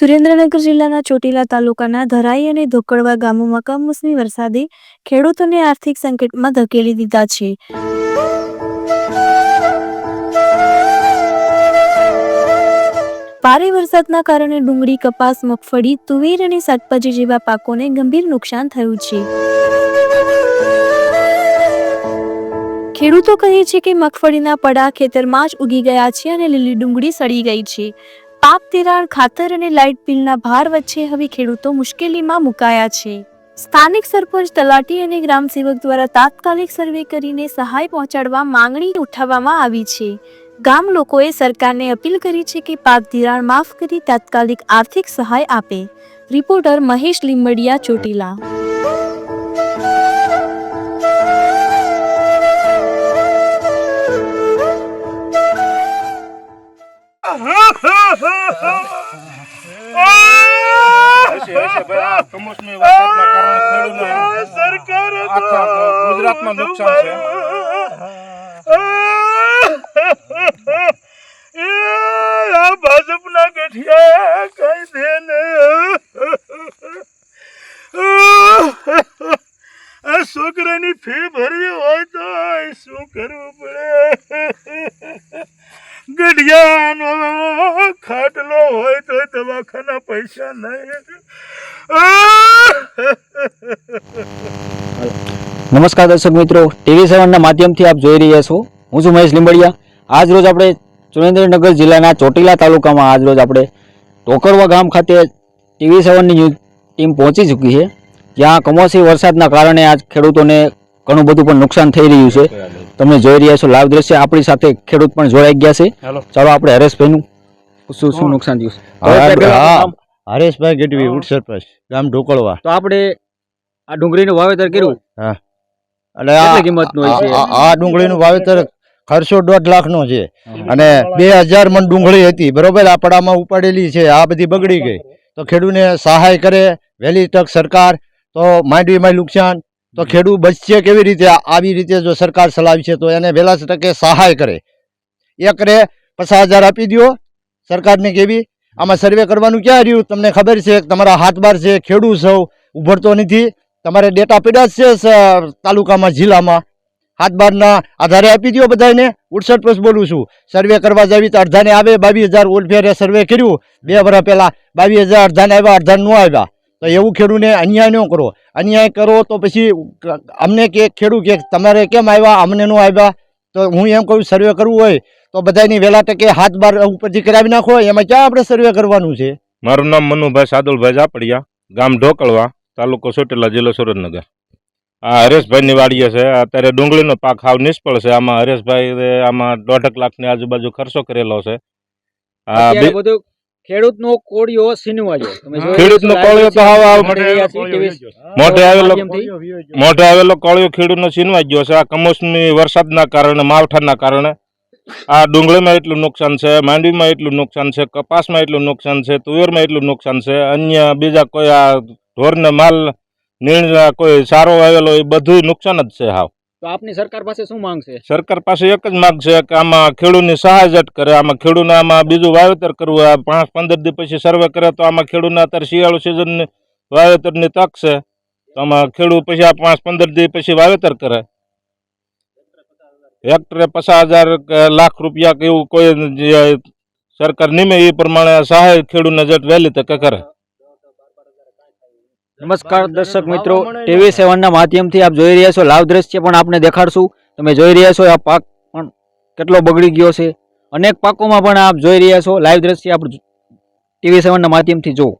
સુરેન્દ્રનગર જિલ્લાના ચોટીલા તાલુકાના ધરાઈ અને ધોકડવા ગામોમાં કમોસમી વરસાદે ખેડૂતોને આર્થિક સંકટમાં ધકેલી દીધા છે. ભારે વરસાદના કારણે ડુંગળી, કપાસ, મગફળી, તુવેર અને શાકભાજી જેવા પાકોને ગંભીર નુકસાન થયું છે. ખેડૂતો કહે છે કે મગફળીના પડા ખેતરમાં જ ઉગી ગયા છે અને લીલી ડુંગળી સડી ગઈ છે. પાક તિરાણ ખાતર અને લાઇટ બિલના ભાર વચ્ચે હવે ખેડૂતો મુશ્કેલીમાં મુકાયા છે. સ્થાનિક સરપંચ તલાટી અને ગ્રામસેવક દ્વારા તાત્કાલિક સર્વે કરીને સહાય પહોંચાડવા માંગણી ઉઠાવવામાં આવી છે. ગામ લોકોએ સરકારને અપીલ કરી છે કે પાક ધિરાણ માફ કરી તાત્કાલિક આર્થિક સહાય આપે. રિપોર્ટર મહેશ લીંબડિયા, ચોટીલા. સરકાર ગુજરાતમાં નુકસાન છે. ભાજપના ગઠિયા કઈ દે આ છોકરાની ફી ભરવી હોય તો શું કરવું પડે ગઢિયાનો ખાટલો હોય તો દવાખાના પૈસા નહીં. નમસ્કાર દર્શક મિત્રો ટીવી સેવનના માધ્યમથી આપ જોઈ રહ્યા છો. હું છું મહેશ લીંબડિયા. આજ રોજ આપણે સુરેન્દ્રનગર જિલ્લાના ચોટીલા તાલુકામાં આજ રોજ આપણે ટોકરવા ગામ ખાતે ટીવી સેવનની ન્યૂઝ ટીમ પહોંચી ચૂકી છે. જ્યાં કમોસમી વરસાદના કારણે આજ ખેડૂતોને ઘણું બધું પણ નુકસાન થઈ રહ્યું છે. તમે જોઈ રહ્યા છો લાઈવ દ્રશ્ય. આપણી સાથે ખેડૂત પણ જોડાઈ ગયા છે. ચાલો આપણે હરેશભાઈનું શું શું નુકસાન થયું? છે હરેશભાઈ, હા. ગઢવી ઉડ સરપંચ ગામ ઢોકળવા. તો આપણે આ ડુંગળીનું વાવેતર કર્યું? એટલે આ કિંમત કિંમતનું હોય છે? આ- ડુંગળી નું ડુંગળીનું વાવેતર ખર્ચો દોઢ લાખનો છે. અને બે હજાર મણ ડુંગળી હતી. બરોબર? આ પડામાં ઉપાડેલી છે. આ બધી બગડી ગઈ. તો ખેડૂને સહાય કરે. વહેલી તક સરકાર. તો માંડવીમાં નુકસાન. તો ખેડૂત બચશે કેવી રીતે? આવી રીતે જો સરકાર ચલાવી છે તો એને વહેલા તકે સહાય કરે. એકરે પચાસ હજાર આપી દો સરકારને કેવી આમાં સર્વે કરવાનું ક્યાં રહ્યું? તમને ખબર છે, તમારા હાથ બાર છે, ખેડૂત સૌ ઉભરતો નથી. તમારે ડેટા પીડા છે તાલુકામાં, જિલ્લામાં. હાથ બારના આધારે આપી દો બધાને ઉડસઠ પ્લસ બોલું છું. સર્વે કરવા જાવી તો અડધાને આવે. બાવીસ હજાર ઓલફેરે સર્વે કર્યું. બે વર્ષ પહેલાં બાવીસ હજાર અડધાને આવ્યા, અડધાને ન આવ્યા. તો એવું ખેડૂને અન્યાય ન કરો. અન્યાય કરો તો પછી અમને કે, ખેડૂત કે, તમારે કેમ આવ્યા? અમને ન આવ્યા. તો હું એમ કહું સર્વે કરવું હોય તો બધાની વહેલા ટકે હાથ બાર ઉપરથી કરાવી નાખો એમાં ક્યાં આપણે સર્વે કરવાનું છે? મારું નામ મનુભાઈ સાદુલભાઈ ઝાપડિયા ગામ ઢોકળવા તાલુકો સોટેલા જિલ્લો સુરતનગર આ હરેશભાઈની વાડીએ છે. અત્યારે ડુંગળીનો પાક હાવ નિષ્ફળ છે. આમાં હરેશભાઈ આમાં દોઢક લાખની આજુબાજુ ખર્ચો કરેલો છે. આ બધું ખેડૂતનો કોળિયો જોઈ ખેડૂતનો કોળિયો તો હાવ મોઢે આવેલો. મોઢે આવેલો કોળિયો ખેડૂતનો છીનવાઈ ગયો છે. આ કમોસમી વરસાદના કારણે માવઠાના કારણે. આ ડુંગળીમાં એટલું નુકસાન છે માંડવીમાં એટલું નુકસાન છે કપાસમાં એટલું નુકસાન છે તુવેરમાં એટલું નુકસાન છે. અન્ય બીજા કોઈ આ ઢોરને માલ નીણ કોઈ સારો આવેલો એ બધું નુકસાન જ છે હાવ. તો આપની સરકાર પાસે શું માંગ છે? સરકાર પાસે એક જ માગ છે કે આમાં ખેડૂતની સહાય જટ કરે. આમાં ખેડૂતને આમાં બીજું વાવેતર કરવું. આ પાંચ પંદર દી પછી સર્વે કરે તો આમાં ખેડૂતને અત્યારે શિયાળુ સિઝનની વાવેતરની તક છે. તો આમાં ખેડૂત પછી આ પાંચ પંદર દી પછી વાવેતર કરે. હેક્ટરે પચાસ હજાર કે લાખ રૂપિયા કે એવું કોઈ જે સરકાર નિમે એ પ્રમાણે સહાય ખેડૂતને જટ વહેલી તકે કરે. નમસ્કાર દર્શક મિત્રો ટીવી સેવનના માધ્યમથી આપ જોઈ રહ્યા છો લાઈવ દ્રશ્ય પણ આપણે દેખાડશું. તમે જોઈ રહ્યા છો આ પાક પણ કેટલો બગડી ગયો છે. અનેક પાકોમાં પણ આપ જોઈ રહ્યા છો. લાઈવ દ્રશ્ય આપણે ટીવી સેવનના માધ્યમથી જુઓ.